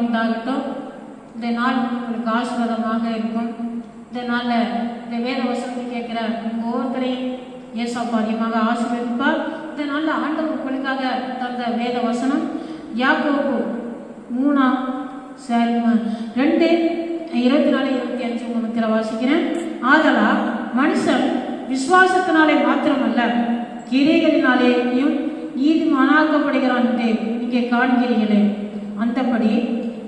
உண்டாகட்டும் இந்த நாள் உங்களுக்கு ஆசீர்வாதமாக இருக்கும். இதனால் இந்த வேத வசனத்தை கேட்குற ஒவ்வொருத்தரையும் ஏசப்பா அதிகமாக ஆசீர்வதிப்பார். இதனால் ஆண்டவர் உங்களுக்காக தந்த வேத வசனம் யாக்கோபு மூணாம் சரிம்மா ரெண்டு இருபத்தி நாலு இருபத்தி அஞ்சு மூணத்தில் வாசிக்கிறேன். ஆதலா மனுஷன் விசுவாசத்தினாலே மாத்திரமல்ல கிரைகளினாலேயும் நீதிமானாக்கப்படுகிறான் என்று இங்கே காண்கிறீர்களே. அந்தபடி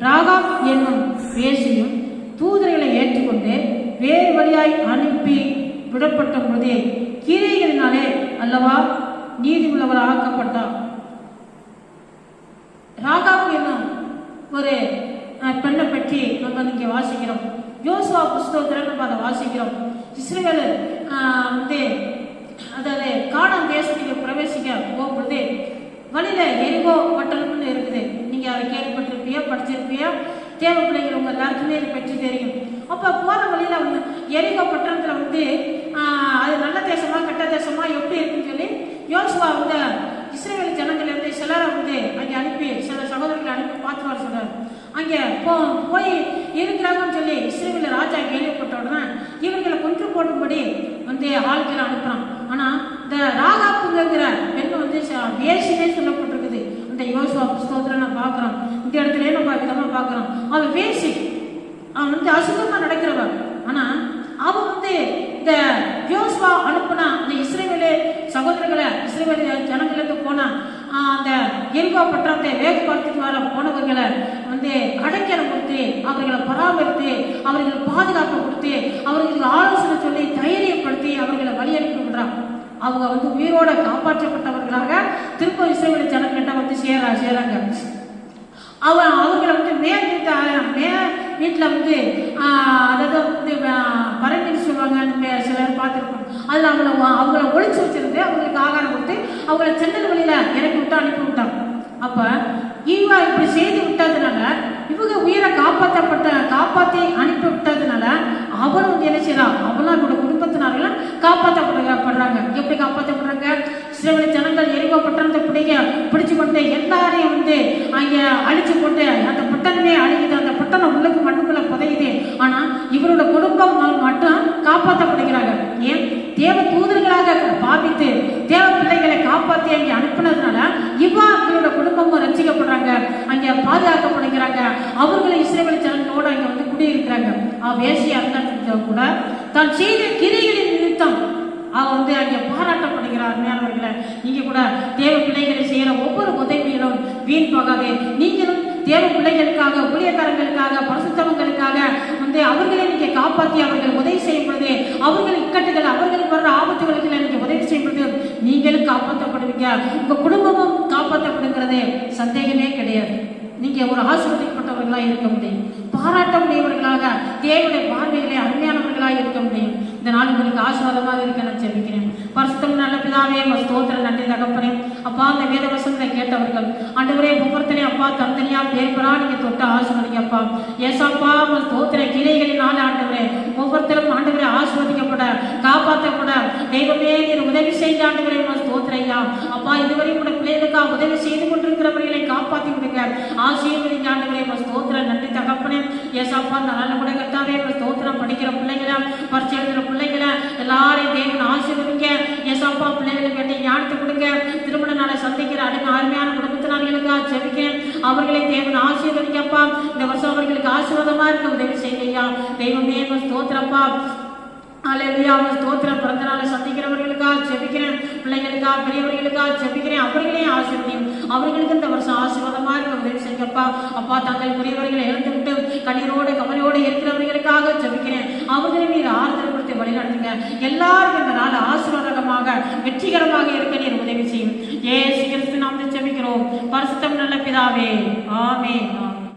ராகாப் என்னும் பேசியும் தூதர்களை ஏற்றுக்கொண்டு வேறு வழியாய் அனுப்பி விடப்பட்ட பொழுதே கீரைகளினாலே அல்லவா நீதி உள்ளவர் ஆக்கப்பட்டார். ராகாப் என்னும் ஒரு பெண்ணை பற்றி நம்ம இங்கே வாசிக்கிறோம். யோசுவா புஸ்தகத்தில் நம்ம அதை வாசிக்கிறோம். இஸ்ரேல் வந்து அதாவது காணான் தேசத்துக்கு வழியில எரிகோ பட்டணம்னு இருக்குது. நீங்க அதை கேள்விப்பட்டிருப்பியா? படிச்சிருப்பியா? தேவை பிள்ளைங்க எல்லாருக்குமே இதை பற்றி தெரியும். அப்ப போகிற வழியில வந்து எரிகோ பட்டணத்துல வந்து அது நல்ல தேசமா கெட்ட தேசமா எப்படி இருக்குன்னு சொல்லி யோசுவா வந்து இஸ்ரேல் ஜனங்கள் இருந்து சிலரை வந்து அங்கே அனுப்பி சில சகோதரர்களை அனுப்பி பார்த்து வர சொல்றாரு. அங்கே போ போய் இருக்கிறாங்கன்னு சொல்லி இஸ்ரேல ராஜா கேள்விப்பட்ட உடனே இவர்களை கொன்று போடும்படி வந்து ஆட்களை அனுப்புறான். ஆனா இந்த ராகாப்புங்கிற பெண் வந்து ச- சொல்லப்பட்டிருக்குது. அந்த யோசுவா புஸ்தகத்தில் நான் பார்க்குறோம் இந்த இடத்துல நம்ம விதமாக பார்க்குறோம். அவன் வேசி அவன் வந்து அசுத்தமாக நடக்கிறவன் ஆனால் அவன் வந்து இந்த யோசுவா அனுப்புனா அந்த இஸ்ரேவேலே சகோதரர்களை இஸ்ரேவேல ஜனங்களுக்கு போனா அந்த எரிகோ பட்டணத்தை வேகப்படுத்திட்டு வர போனவர்களை வந்து அடைக்கலம் கொடுத்து அவர்களை பராமரித்து அவர்களை பாதுகாப்பு கொடுத்து அவர்களுக்கு ஆலோசனை சொல்லி தைரியப்படுத்தி அவர்களை வழி அனுப்பி விடுறான் அவங்க வந்து உயிரோட காப்பாற்றப்பட்டவர்களாக திருப்ப இசைவெளி ஜனங்கிட்ட வந்து சேரா சேராங்க. அவன் அவங்கள வந்து மேல் வீட்டு மே வீட்டில் வந்து அதாவது வந்து பரங்கின்னு சொல்லுவாங்க சிலர் பார்த்துருக்கோம் அதில் அவங்கள அவங்கள ஒழிச்சு வச்சிருந்து அவங்களுக்கு ஆகாரம் கொடுத்து அவங்கள சென்னல் வழியில் இறக்கி விட்டு அனுப்பி விட்டாங்க அப்போ ஈவா இப்படி செய்து விட்டதுனால இவங்க உயிரை காப்பாற்றப்பட்ட காப்பாற்றி அனுப்பி அவன் வந்து என்ன செய்யறான் அவளும் அவங்களோட குடும்பத்தினாரெல்லாம் காப்பாற்றப்படுறாங்க எப்படி காப்பாற்றப்படுறாங்க சிறுவனை ஜனங்கள் எரிவா பட்டணத்தை பிடிச்சு கொண்டு எல்லாரையும் வந்து அங்க அழிச்சு கொண்டு அந்த பட்டணமே அழியுது அந்த பட்டணம் உள்ளுக்கு மண்ணுக்குள்ள புதையுது. ஆனா இவரோட குடும்பம் மட்டும் காப்பாற்றப்படுகிறாங்க ஏன்? தேவ தூதர்களாக பாவித்து தேவ பிள்ளைகளை காப்பாற்றி அங்கே அனுப்பினதுனால இவ அங்க பாதுகாக்கப்படுகிறாங்க. அவர்களை இஸ்ரேல் ஜனங்களோட அங்க வந்து குடியிருக்கிறாங்க. அவ வேசியா இருந்தா கூட தான் செய்த கிரிகளின் நிமித்தம் அவ வந்து அங்கே பாராட்டப்படுகிறார். அருமையானவர்களே நீங்க கூட தேவ பிள்ளைகளை செய்யற ஒவ்வொரு உதவியிலும் வீண் போகாது. நீங்களும் தேவ பிள்ளைகளுக்காக ஊழியக்காரங்களுக்காக பரிசுத்தவங்களுக்காக வந்து அவர்களை நீங்க காப்பாற்றி அவர்கள் உதவி செய்யும் பொழுது அவர்கள் இக்கட்டுகள் அவர்களுக்கு வர்ற ஆபத்துகளுக்கு நீங்க உதவி செய்யும் பொழுது நீங்களும் காப்பாற்றப்படுவீங்க உங்க குடும்பமும் காப்பாற்றப்படுங்கிறதே சந்தேகமே கிடையாது. நீங்க ஒரு ஆசிரியப்பட்டவர்களாக இருக்க முடியும். பாராட்ட முடியவர்களாக தேவனுடைய அருமையானவர்களாக இருக்க முடியும். இந்த நாள் உங்களுக்கு ஆசீர்வாதமாக இருக்க நான் ஜெபிக்கிறேன். பரிசுத்தம் நல்ல பிதாவே உங்க ஸ்தோத்திரம் நன்றி தகப்பனே அப்பா அந்த வேத வசனத்தை கேட்டவர்கள் ஆண்டவரே ஒவ்வொருத்தரையும் அப்பா தனித்தனியாக பேர் பெறா நீங்க தொட்டு ஆசீர்வதிங்க அப்பா. ஏசாப்பா உங்க ஸ்தோத்திர கிளைகளினால் ஆண்டவரே ஒவ்வொருத்தரும் ஆண்டவரே ஆசீர்வதிக்கப்பட காப்பாற்றப்பட தெய்வமே நீர் உதவி செய்த ஆண்டுகளை உங்க ஸ்தோத்திர அப்பா இதுவரை கூட பிள்ளைகளுக்காக உதவி செய்து கொண்டிருக்கிறவர்களை காப்பாற்றி விடுங்க. ஆசீர்வதிங்க ஆண்டுகளை உங்க ஸ்தோத்திர நன்றி தகப்பனே. ஏசாப்பா அந்த நல்ல கூட கத்தாவே உங்க ஸ்தோத்திரம். படிக்கிற பிள்ளைகளை பரிசு எழுதுற பிள்ளைகளை எல்லாரையும் தேவன் ஆசீர்வதிங்க. ஏசாப்பா பிள்ளைகளுக்கு வேண்டிய ஞானத்தை கொடுங்க. திருமண நாளை சந்திக்கிற அடுத்த அருமையான குடும்பத்தினர்களுக்காக ஜெபிக்கிறேன் அவர்களை தேவன் ஆசீர்வதிக்கப்பா இந்த வருஷம் அவர்களுக்கு ஆசீர்வாதமா இருக்க உதவி செய்யலையா தெய்வமே உங்க ஸ்தோத்திரப்பா அலையா ஸ்தோத்திரம். பிறந்த நாளை சந்திக்கிறவர்களுக்காக ஜெபிக்கிறேன். பிள்ளைகளுக்காக பெரியவர்களுக்காக ஜெபிக்கிறேன். அவர்களையும் ஆசீர்வதியும். அவர்களுக்கு இந்த வருஷம் ஆசீர்வாதமா இருக்க உதவி செய்யப்பா அப்பா. தங்கள் பெரியவர்களை இழந்துவிட்டு கண்ணீரோடு கவலையோடு இருக்கிறவர்களுக்காக ஜெபிக்கிறேன். அவர்களை நீர் ஆறுதல் கொடுத்து வழிநடத்துங்க. எல்லாருக்கும் இந்த நாள் ஆசீர்வாதமாக வெற்றிகரமாக இருக்க நீர் உதவி செய்யும். ஏ கிறிஸ்து நாம் ஜெபிக்கிறோம். பரிசுத்தம் நல்ல பிதாவே. ஆமே ஆமே